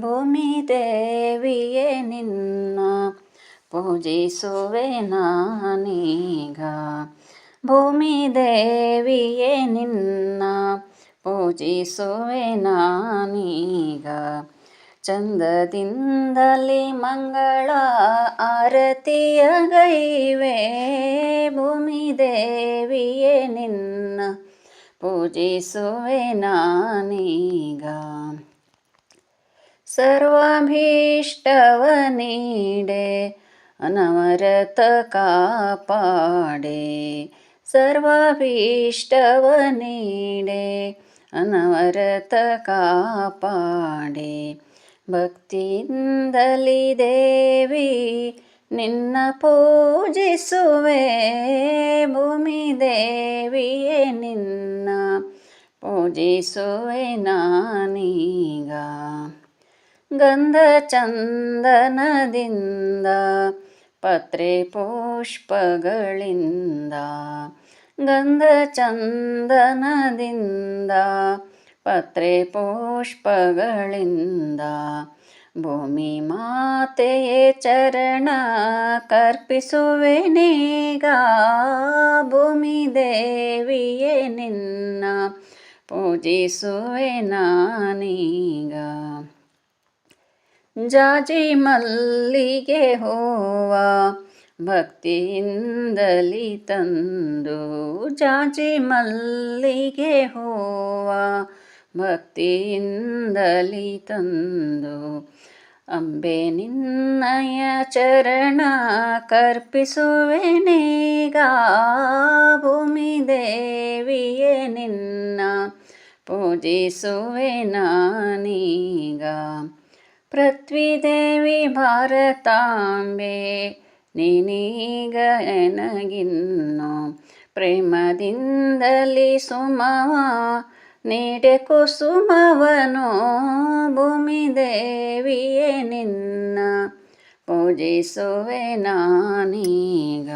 ಭೂಮಿ ದೇವಿಯೇ ನಿನ್ನ ಪೂಜಿಸುವೆ ನಾನೀಗ. ಭೂಮಿ ದೇವಿಯೇ ನಿನ್ನ ಪೂಜಿಸುವೆ ನಾನೀಗ. ಚಂದದಿಂದಲಿ ಮಂಗಳ ಆರತಿಯ ಗೈವೆ. ಭೂಮಿ ದೇವಿಯೇ ನಿನ್ನ ಪೂಜಿಸುವೆ ನಾನೀಗ. ಸರ್ವಾಭೀಷ್ಟವ ನೀಡೆ ಅನವರತ ಕಾಪಾಡೆ ಸರ್ವಾಭೀಷ್ಟವ ನೀಡೆ ಅನವರತ ಕಾಪಾಡೆ ಭಕ್ತಿಯಿಂದಲಿ ದೇವಿ ನಿನ್ನ ಪೂಜಿಸುವೆ ಭೂಮಿ ದೇವಿಯೇ ನಿನ್ನ ಪೂಜಿಸುವೆ ನಾನೀಗ ಗಂಧ ಚಂದನದಿಂದ ಪತ್ರೆ ಪುಷ್ಪಗಳಿಂದ. ಗಂಧ ಚಂದನದಿಂದ ಪತ್ರೆ ಪುಷ್ಪಗಳಿಂದ. ಭೂಮಿ ಮಾತೆಯೇ ಚರಣ ಕರ್ಪಿಸುವೆನೀಗ ಭೂಮಿ ದೇವಿಯೇ ನಿನ್ನ ಪೂಜಿಸುವೆ ನಾನೀಗ ಜಾಜಿ ಮಲ್ಲಿಗೆ ಹೋವ, ಭಕ್ತಿಯಿಂದಲಿ ತಂದು ಜಾಜಿ ಮಲ್ಲಿಗೆ ಹೋವ, ಭಕ್ತಿಯಿಂದಲಿ ತಂದು ಅಂಬೆ ನಿನ್ನಯ ಚರಣ ಕರ್ಪಿಸುವೆನೀಗ ಭೂಮಿ ದೇವಿಯೇ ನಿನ್ನ ಪೂಜಿಸುವೆ ನಾನೀಗ. ಪೃಥ್ವಿದೇವಿ ಭಾರತಾಂಬೆ ನೀನೀಗ ಎನಗಿನ್ನು ಪ್ರೇಮದಿಂದಲಿ ಸುಮವ ನೀಡೆ ಕುಸುಮವನು ಭೂಮಿ ದೇವಿಯೇ ನಿನ್ನ ಪೂಜಿಸುವೆ ನಾನೀಗ